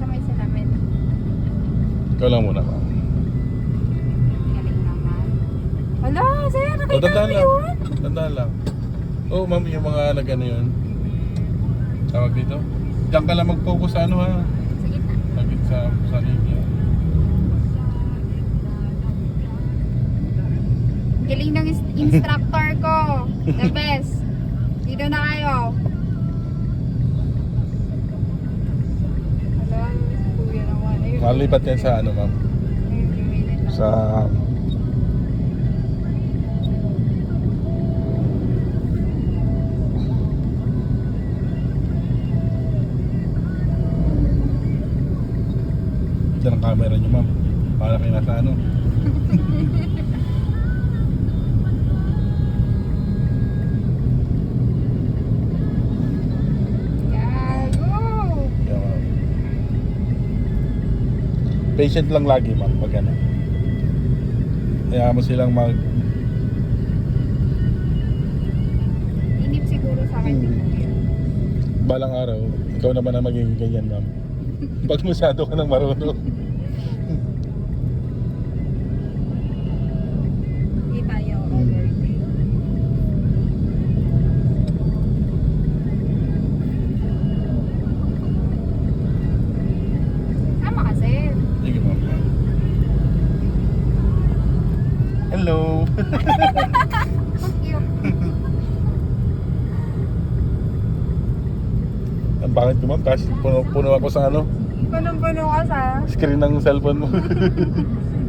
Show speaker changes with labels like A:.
A: sa may salamin.
B: Ikaw lang muna.
A: Galing naman. Hala, sir,
B: O,
A: nakita
B: tandaan
A: mo yun?
B: Tandaan lang. Oo, ma'am, yung mga nag-ano yun. Tawag dito. Diyan ka lang mag-focus sa ano ha.
A: Sa gitna.
B: Lagit sa, sa linya.
A: Galing ng instructor ko. The best. Dito na kayo. Hala, kuya naman. Ayun.
B: Malipat yan sa ano, ma'am. Sa... Diyan ang camera niyo, ma'am. Para kayo nasa ano. Patient lang lagi, ma'am, pag ano. Kaya mo silang mag...
A: Inip siguro sa akin kuya.
B: Balang araw, ikaw naman ang magiging ganyan, ma'am. Pag masyado ka nang marunong. Hello!
A: Ang
B: bakit ma'am? Kasi puno, puno ako sa ano,
A: Punong-puno ka sa...
B: screen ng cellphone mo.